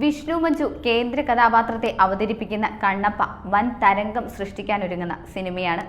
വിഷ്ണു മഞ്ജു കേന്ദ്ര കഥാപാത്രത്തെ അവതരിപ്പിക്കുന്ന കണ്ണപ്പ വൻ തരംഗം സൃഷ്ടിക്കാനൊരുങ്ങുന്ന സിനിമയാണ്.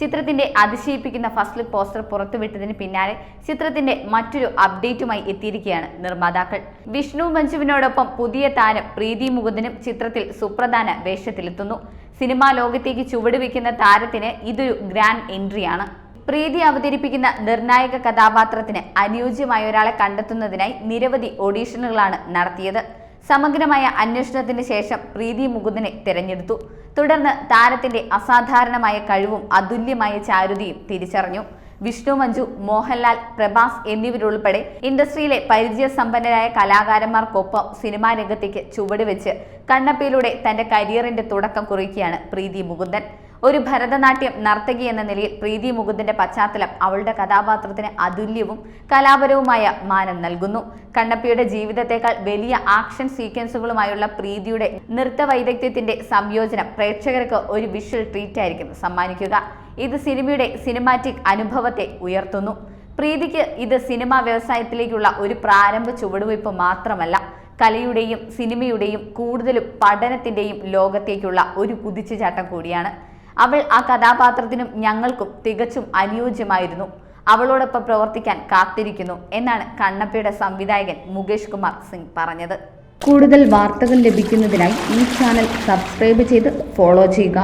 ചിത്രത്തിന്റെ അതിശയിപ്പിക്കുന്ന ഫസ്റ്റ് ലുക്ക് പോസ്റ്റർ പുറത്തുവിട്ടതിന് പിന്നാലെ ചിത്രത്തിന്റെ മറ്റൊരു അപ്ഡേറ്റുമായി എത്തിയിരിക്കുകയാണ് നിർമ്മാതാക്കൾ. വിഷ്ണു മഞ്ജുവിനോടൊപ്പം പുതിയ താരം പ്രീതി മുകുന്ദനും ചിത്രത്തിൽ സുപ്രധാന വേഷത്തിലെത്തുന്നു. സിനിമാ ലോകത്തേക്ക് ചുവടുവെക്കുന്ന താരത്തിന് ഇതൊരു ഗ്രാൻഡ് എൻട്രിയാണ്. പ്രീതി അവതരിപ്പിക്കുന്ന നിർണായക കഥാപാത്രത്തിന് അനുയോജ്യമായ ഒരാളെ കണ്ടെത്തുന്നതിനായി നിരവധി ഓഡീഷനുകളാണ് നടത്തിയത്. സമഗ്രമായ അന്വേഷണത്തിന് ശേഷം പ്രീതി മുകുന്ദനെ തിരഞ്ഞെടുത്തു. തുടർന്ന് താരത്തിന്റെ അസാധാരണമായ കഴിവും അതുല്യമായ ചാരുതിയും തിരിച്ചറിഞ്ഞു. വിഷ്ണു മഞ്ജു മോഹൻലാൽ പ്രഭാസ് എന്നിവരുൾപ്പെടെ ഇൻഡസ്ട്രിയിലെ പരിചയസമ്പന്നരായ കലാകാരന്മാർക്കൊപ്പം സിനിമാ രംഗത്തേക്ക് ചുവടുവെച്ച് കണ്ണപ്പയിലൂടെ തന്റെ കരിയറിന്റെ തുടക്കം കുറിക്കുകയാണ് പ്രീതി മുകുന്ദൻ. ഒരു ഭരതനാട്യം നർത്തകി എന്ന നിലയിൽ പ്രീതി മുകുന്ദന്റെ പശ്ചാത്തലം അവളുടെ കഥാപാത്രത്തിന് അതുല്യവും കലാപരവുമായ മാനം നൽകുന്നു. കണ്ണപ്പിയുടെ ജീവിതത്തെക്കാൾ വലിയ ആക്ഷൻ സീക്വൻസുകളുമായുള്ള പ്രീതിയുടെ നൃത്ത വൈദഗ്ധ്യത്തിന്റെ സംയോജനം പ്രേക്ഷകർക്ക് ഒരു വിഷ്വൽ ട്രീറ്റ് ആയിരിക്കും സമ്മാനിക്കുക. ഇത് സിനിമയുടെ സിനിമാറ്റിക് അനുഭവത്തെ ഉയർത്തുന്നു. പ്രീതിക്ക് ഇത് സിനിമാ വ്യവസായത്തിലേക്കുള്ള ഒരു പ്രാരംഭ ചുവടുവയ്പ് മാത്രമല്ല കലയുടെയും സിനിമയുടെയും കൂടുതലും പഠനത്തിന്റെയും ലോകത്തേക്കുള്ള ഒരു കുതിച്ചുചാട്ടം കൂടിയാണ്. അവൾ ആ കഥാപാത്രത്തിനും ഞങ്ങൾക്കും തികച്ചും അനുയോജ്യമായിരുന്നു. അവളോടൊപ്പം പ്രവർത്തിക്കാൻ കാത്തിരിക്കുന്നു എന്നാണ് കണ്ണപ്പയുടെ സംവിധായകൻ മുകേഷ് കുമാർ സിംഗ് പറഞ്ഞത്. കൂടുതൽ വാർത്തകൾ ലഭിക്കുന്നതിനായി ഈ ചാനൽ സബ്സ്ക്രൈബ് ചെയ്ത് ഫോളോ ചെയ്യുക.